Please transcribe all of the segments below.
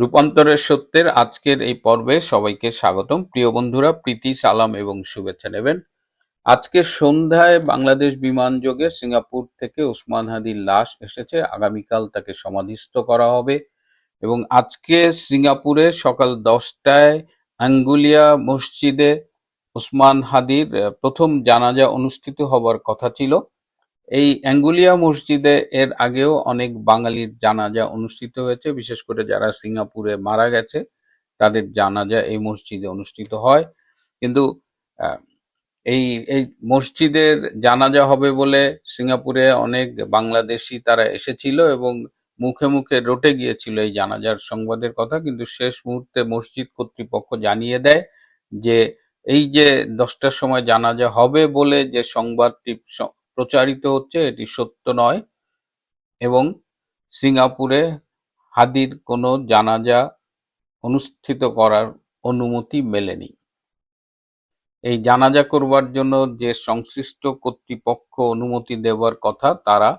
রূপান্তরের সত্যের আজকের এই পর্বে সবাইকে স্বাগতম। প্রিয় বন্ধুরা, প্রীতি, সালাম এবং শুভেচ্ছা নেবেন। আজকে সন্ধ্যায় বাংলাদেশ বিমান যোগে সিঙ্গাপুর থেকে ওসমান হাদির লাশ এসেছে। আগামীকাল তাকে সমাধিস্থ করা হবে এবং আজকে সিঙ্গাপুরে সকাল দশটায় আঙ্গুলিয়া মসজিদে ওসমান হাদির প্রথম জানাজা অনুষ্ঠিত হবার কথা ছিল। এই অ্যাঙ্গুলিয়া মসজিদে এর আগেও অনেক বাঙালির জানাজা অনুষ্ঠিত হয়েছে, বিশেষ করে যারা সিঙ্গাপুরে মারা গেছে, তাদের জানাজা এই মসজিদে অনুষ্ঠিত হয়। কিন্তু এই এই মসজিদের জানাজা হবে বলে সিঙ্গাপুরে অনেক বাংলাদেশি তারা এসেছিল এবং মুখে মুখে রটে গিয়েছিল এই জানাজার সংবাদের কথা, কিন্তু শেষ মুহূর্তে মসজিদ কর্তৃপক্ষ জানিয়ে দেয় যে, এই যে দশটার সময় জানাজা হবে বলে যে সংবাদটি প্রচারিত হচ্ছে, এটি সত্য নয়। এবং সিঙ্গাপুরে হাদির কোনো জানাজা অনুষ্ঠিত করার অনুমতি মেলেনি। এই জানাজা করবার জন্য যে সংশ্লিষ্ট কর্তৃপক্ষ অনুমতি দেওয়ার কথা, তারা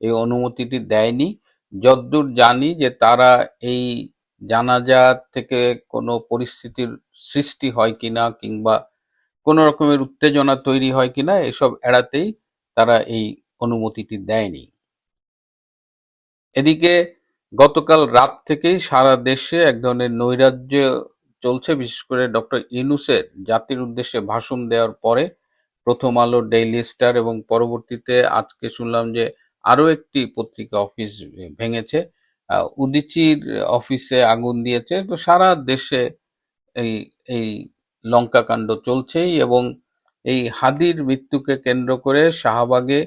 এই অনুমতিটি দেয়নি। যদ্দূর জানি যে তারা এই জানাজা থেকে কোনো পরিস্থিতির সৃষ্টি হয় কিনা কিংবা কোনো রকমের উত্তেজনা তৈরি হয় কিনা, এসব এড়াতেই তারা এই অনুমতিটি দেয়নি। এদিকে গতকাল রাত থেকেই সারা দেশে এক ধরনের নৈরাজ্য চলছে, বিশেষ করে ডক্টর ইউনুসের জাতির উদ্দেশ্যে ভাষণ দেওয়ার পরে প্রথম আলো, ডেইলি স্টার এবং পরবর্তীতে আজকে শুনলাম যে আরও একটি পত্রিকা অফিস ভেঙেছে। উদিচির অফিসে আগুন দিয়েছে। তো সারা দেশে এই এই লঙ্কাকাণ্ড চলছেই এবং এই হাদির মৃত্যুকে কেন্দ্র করে শাহবাগে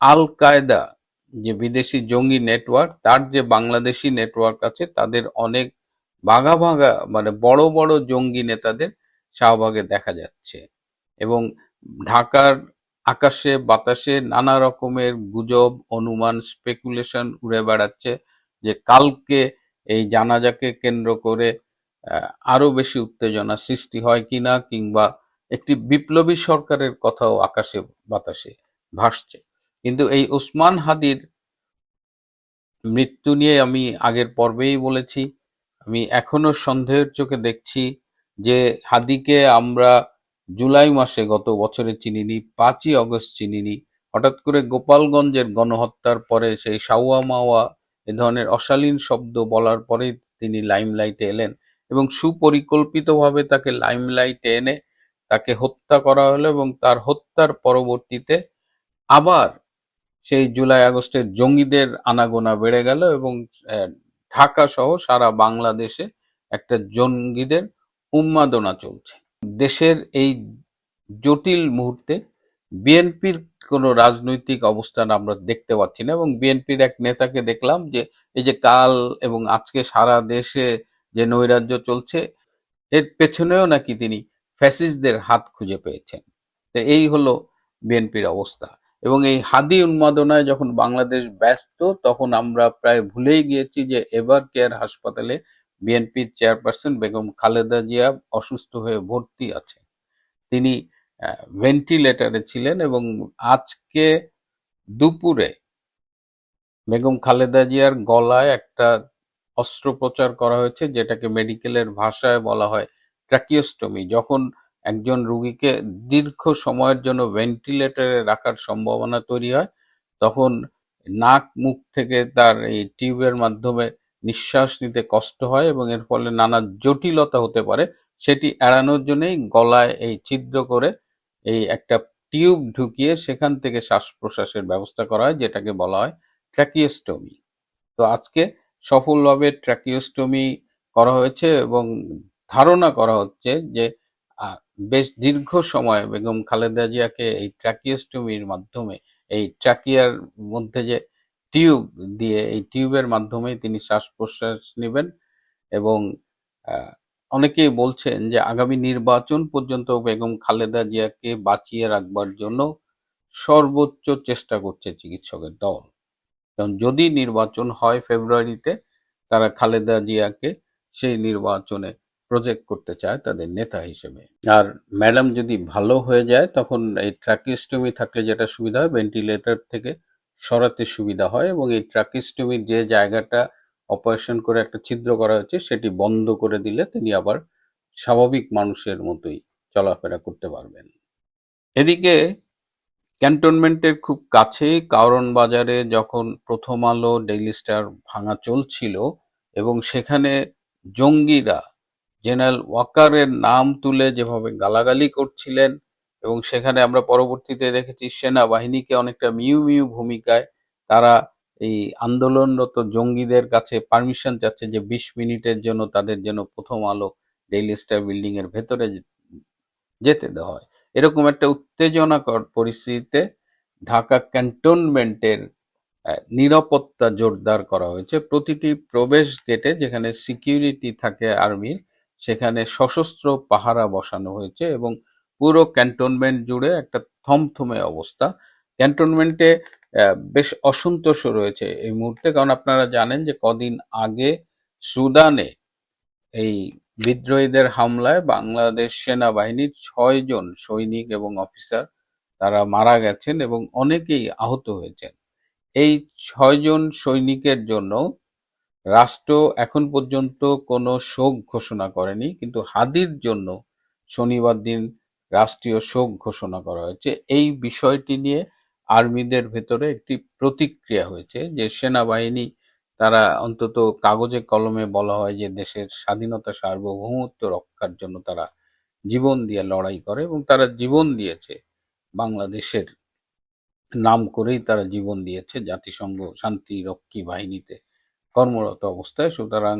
আল কায়দা যে বিদেশি জঙ্গি নেটওয়ার্ক, তার যে বাংলাদেশি নেটওয়ার্ক আছে, তাদের অনেক ভাগা ভাগা মানে বড় বড় জঙ্গি নেতাদের শাহবাগে দেখা যাচ্ছে। এবং ঢাকার আকাশে, বাতাসে নানা রকমের গুজব, অনুমান, স্পেকুলেশন উড়ে বেড়াচ্ছে যে কালকে এই জানাজাকে কেন্দ্র করে আরও বেশি উত্তেজনা সৃষ্টি হয় কিনা কিংবা একটি বিপ্লবী সরকারের কথাও আকাশে বাতাসে ভাসছে। কিন্তু এই ওসমান হাদির মৃত্যু নিয়ে আমি আগের পর্বেই বলেছি, আমি এখনও সন্দেহের চোখে দেখছি যে হাদিকে আমরা জুলাই মাসে গত বছরে চিনিনি, পাঁচই অগস্ট চিনিনি। হঠাৎ করে গোপালগঞ্জের গণহত্যার পরে সেই সাওয়া মাওয়া এ ধরনের অশালীন শব্দ বলার পরেই তিনি লাইমলাইটে এলেন এবং সুপরিকল্পিতভাবে তাকে লাইমলাইটে এনে তাকে হত্যা করা হলো এবং তার হত্যার পরবর্তীতে আবার সেই জুলাই আগস্টের জঙ্গিদের আনাগোনা বেড়ে গেল এবং ঢাকা সহ সারা বাংলাদেশে একটা জঙ্গিদের উন্মাদনা চলছে। দেশের এই জটিল মুহূর্তে বিএনপির কোনো রাজনৈতিক অবস্থান আমরা দেখতে পাচ্ছি না এবং বিএনপির এক নেতাকে দেখলাম যে, এই যে কাল এবং আজকে সারা দেশে যে নৈরাজ্য চলছে, এর পেছনেও নাকি তিনি ফ্যাসিস্টদের হাত খুঁজে পেয়েছেন। তো এই হলো বিএনপির অবস্থা। এবং এই হাদি উন্মাদনায় যখন বাংলাদেশ ব্যস্ত, তখন আমরা প্রায় ভুলেই গিয়েছি যে এবার কেয়ার হাসপাতালে বিএনপির চেয়ারপারসন বেগম খালেদা জিয়া অসুস্থ হয়ে ভর্তি আছেন। তিনি ভেন্টিলেটরে ছিলেন এবং আজকে দুপুরে বেগম খালেদা জিয়ার গলায় একটা অস্ত্রোপচার করা হয়েছে, যেটাকে মেডিকেলের ভাষায় বলা হয় ট্র্যাকিওস্টমি যখন একজন রুগীকে দীর্ঘ সময়ের জন্য ভেন্টিলেটরে রাখার সম্ভাবনা তৈরি হয়, তখন নাক মুখ থেকে তার এই টিউবের মাধ্যমে নিঃশ্বাস নিতে কষ্ট হয় এবং এর ফলে নানা জটিলতা হতে পারে। সেটি এড়ানোর জন্যই গলায় এই ছিদ্র করে এই একটা টিউব ঢুকিয়ে সেখান থেকে শ্বাস প্রশ্বাসের ব্যবস্থা করা হয়, যেটাকে বলা হয় ট্র্যাকিওস্টমি তো আজকে সফলভাবে ট্র্যাকিওস্টমি করা হয়েছে এবং ধারণা করা হচ্ছে যে বেশ দীর্ঘ সময় বেগম খালেদা জিয়াকে এই ট্র্যাকিওস্টমির মাধ্যমে, এই ট্র্যাকিয়ার মধ্যে যে টিউব দিয়ে, এই টিউবের মাধ্যমে তিনি শ্বাস প্রশ্বাস নেবেন এবং অনেকেই বলছেন যে, আগামী নির্বাচন পর্যন্ত বেগম খালেদা জিয়াকে বাঁচিয়ে রাখবার জন্য সর্বোচ্চ চেষ্টা করছে চিকিৎসকের দল। কারণ যদি নির্বাচন হয় ফেব্রুয়ারিতে, তারা খালেদা জিয়াকে সেই নির্বাচনে প্রজেক্ট করতে চায় তাদের নেতা হিসেবে। আর ম্যাডাম যদি ভালো হয়ে যায়, তখন এই ট্রাকিস্টমি থাকলে যেটা সুবিধা হয় ভেন্টিলেটর থেকে সরাতে সুবিধা হয় এবং এই ট্রাকিস্টমির যে জায়গাটা অপারেশন করে একটা ছিদ্র করা হয়েছে, সেটি বন্ধ করে দিলে তিনি আবার স্বাভাবিক মানুষের মতোই চলাফেরা করতে পারবেন। এদিকে ক্যান্টনমেন্টের খুব কাছেই কারণ বাজারে যখন প্রথম আলো ডেইলি স্টার ভাঙা চলছিল এবং সেখানে জঙ্গিরা জেনারেল ওয়াকারের নাম তুলে যেভাবে গালাগালি করছিলেন এবং সেখানে আমরা পরবর্তীতে দেখেছি সেনাবাহিনীকে অনেকটা মিউ মিউ ভূমিকায় তারা এই আন্দোলনরত জঙ্গিদের কাছে পারমিশন চাচ্ছে যে বিশ মিনিটের জন্য তাদের জন্য প্রথম আলো ডেইলি স্টার বিল্ডিং এর ভেতরে যেতে দেওয়া হয়। এরকম একটা উত্তেজনাকর পরিস্থিতিতে ঢাকা ক্যান্টনমেন্টের নিরাপত্তা জোরদার করা হয়েছে। প্রতিটি প্রবেশ গেটে যেখানে সিকিউরিটি থাকে আর্মির সেখানে সশস্ত্র পাহারা বসানো হয়েছে এবং পুরো ক্যান্টনমেন্ট জুড়ে একটা থমথমে অবস্থা। ক্যান্টনমেন্টে বেশ অসন্তোষ রয়েছে এই মুহূর্তে কারণ আপনারা জানেন যে কদিন আগে সুদানে এই বিদ্রোহীদের হামলায় বাংলাদেশ সেনাবাহিনীর ছয় জন সৈনিক এবং অফিসার তারা মারা গেছেন এবং অনেকেই আহত হয়েছেন। এই ছয়জন সৈনিকের জন্য রাষ্ট্র এখন পর্যন্ত কোনো শোক ঘোষণা করেনি, কিন্তু হাদির জন্য শনিবার দিন রাষ্ট্রীয় শোক ঘোষণা করা হয়েছে। এই বিষয়টি নিয়ে আর্মিদের ভেতরে একটি প্রতিক্রিয়া হয়েছে যে সেনাবাহিনী, তারা অন্তত কাগজে কলমে বলা হয় যে দেশের স্বাধীনতা সার্বভৌমত্ব রক্ষার জন্য তারা জীবন দিয়ে লড়াই করে এবং তারা জীবন দিয়েছে বাংলাদেশের নাম করেই তারা জীবন দিয়েছে জাতিসংঘ শান্তি রক্ষী বাহিনীতে। কর্মরত অবস্থায়। সুতরাং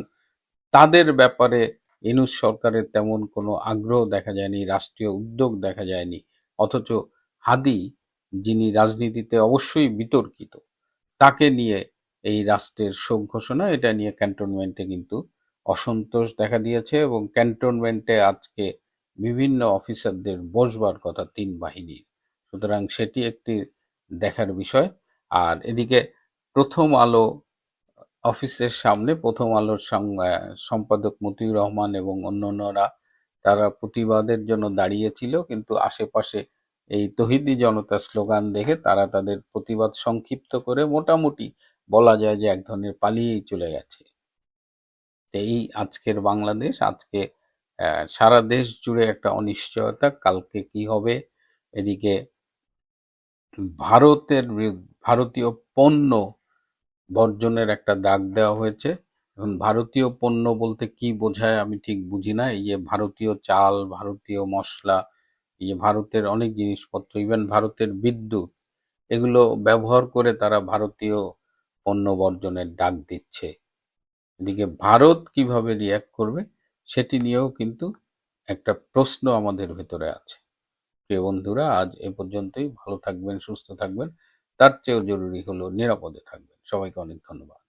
তাদের ব্যাপারে ইনুস সরকারের তেমন কোনো আগ্রহ দেখা যায়নি, রাষ্ট্রীয় উদ্যোগ দেখা যায়নি। অথচ হাদি, যিনি রাজনীতিতে অবশ্যই বিতর্কিত, তাকে নিয়ে এই রাষ্ট্রের শোক ঘোষণা, এটা নিয়ে ক্যান্টনমেন্টে কিন্তু অসন্তোষ দেখা দিয়েছে এবং ক্যান্টনমেন্টে আজকে বিভিন্ন অফিসারদের বসবার কথা তিন বাহিনীর। সুতরাং সেটি একটি দেখার বিষয়। আর এদিকে প্রথম আলো অফিসের সামনে প্রথম আলোর সম্পাদক মতিউর রহমান এবং অন্যান্যরা তারা প্রতিবাদের জন্য দাঁড়িয়েছিল, কিন্তু আশেপাশে এই তহিদি জনতা স্লোগান দেখে তারা তাদের প্রতিবাদ সংক্ষিপ্ত করে মোটামুটি বলা যায় যে এক ধরনের পালিয়েই চলে গেছে। এই আজকের বাংলাদেশ, আজকে সারা দেশ জুড়ে একটা অনিশ্চয়তা, কালকে কি হবে? এদিকে ভারতের ভারতীয় পণ্য বর্জনের একটা দাগ দেওয়া হয়েছে। এখন ভারতীয় পণ্য বলতে কি বোঝায় আমি ঠিক বুঝি না। এই যে ভারতীয় চাল, ভারতীয় মশলা, এই যে ভারতের অনেক জিনিসপত্র, ইভেন ভারতের বিদ্যুৎ, এগুলো ব্যবহার করে তারা ভারতীয় পণ্য বর্জনের ডাক দিচ্ছে। এদিকে ভারত কীভাবে রিয়াক্ট করবে, সেটি নিয়েও কিন্তু একটা প্রশ্ন আমাদের ভেতরে আছে। প্রিয় বন্ধুরা, আজ এ পর্যন্তই। ভালো থাকবেন, সুস্থ থাকবেন। তার চেয়েও জরুরি হলো নিরাপদে থাকবেন। সবাইকে অনেক ধন্যবাদ।